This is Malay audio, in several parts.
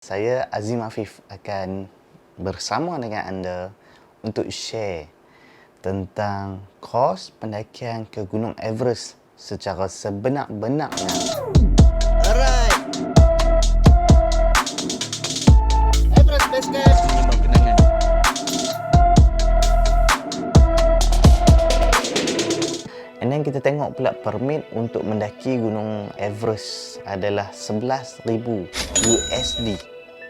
Saya Azim Afif akan bersama dengan anda untuk share tentang kos pendakian ke Gunung Everest secara sebenar-benarnya. Then kita tengok pula permit untuk mendaki Gunung Everest adalah 11,000 USD.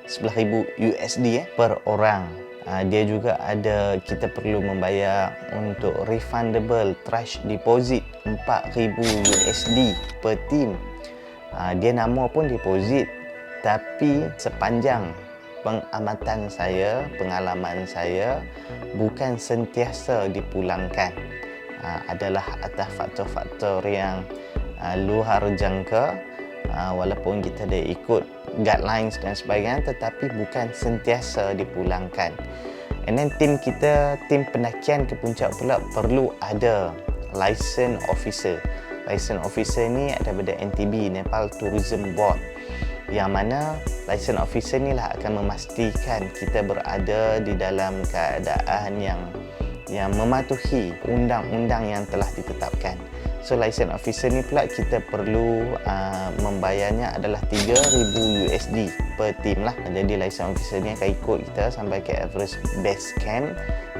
11,000 USD eh, per orang. Uh, dia juga ada kita perlu membayar untuk refundable trash deposit 4,000 USD per team. Uh, dia nama pun deposit tapi sepanjang pengamatan saya, pengalaman saya bukan sentiasa dipulangkan uh, adalah atas faktor-faktor yang uh, luar jangka. Uh, walaupun kita dah ikut guidelines dan sebagainya tetapi bukan sentiasa dipulangkan. And then tim kita tim pendakian ke puncak pula perlu ada license officer. License officer ni daripada NTB Nepal Tourism Board yang mana license officer ni lah akan memastikan kita berada di dalam keadaan yang yang mematuhi undang-undang yang telah ditetapkan. So license officer ni pula kita perlu uh, membayarnya adalah 3000 USD per team lah. Jadi license officer ni akan ikut kita sampai ke Everest Base Camp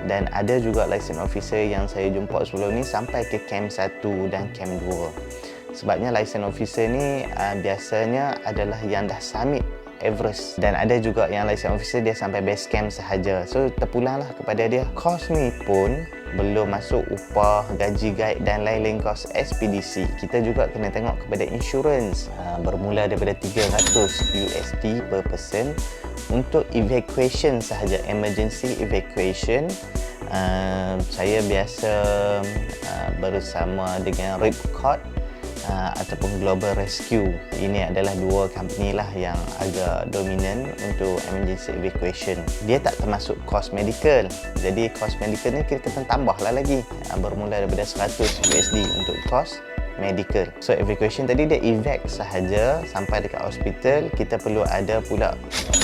dan ada juga license officer yang saya jumpa sebelum ni sampai ke camp 1 dan camp 2 sebabnya license officer ni uh, biasanya adalah yang dah summit Everest. Dan ada juga yang license officer dia sampai base camp sahaja. So terpulanglah kepada dia. Kos ni pun belum masuk upah, gaji guide dan lain-lain kos ekspedisi kita juga kena tengok kepada insurans uh, bermula daripada 300 USD per person untuk evacuation sahaja. Emergency evacuation. Uh, saya biasa uh, bersama dengan Ripcord uh, ataupun Global Rescue. Ini adalah dua company lah yang agak dominan untuk emergency evacuation. Dia tak termasuk cost medical. Jadi cost medical ni kita kena tambah lah lagi. Uh, bermula daripada 100 USD untuk cost medical. So evacuation tadi dia evac sahaja sampai dekat hospital kita perlu ada pula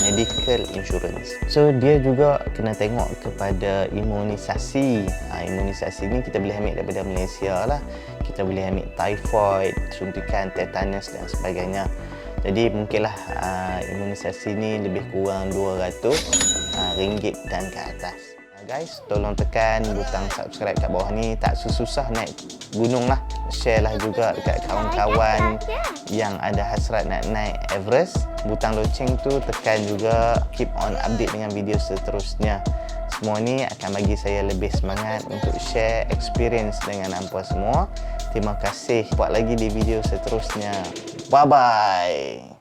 medical insurance. So dia juga kena tengok kepada imunisasi. Ha, imunisasi ni kita boleh ambil daripada Malaysia lah. Kita boleh ambil typhoid, suntikan tetanus dan sebagainya. Jadi mungkinlah uh, imunisasi ni lebih kurang 200 uh, ringgit dan ke atas guys tolong tekan butang subscribe kat bawah ni. Tak susah naik gunung lah. Share lah juga dekat kawan-kawan yang ada hasrat nak naik Everest. Butang loceng tu tekan juga. Keep on update dengan video seterusnya. Semua ni akan bagi saya lebih semangat untuk share experience dengan hampa semua. Terima kasih. Buat lagi di video seterusnya. Bye bye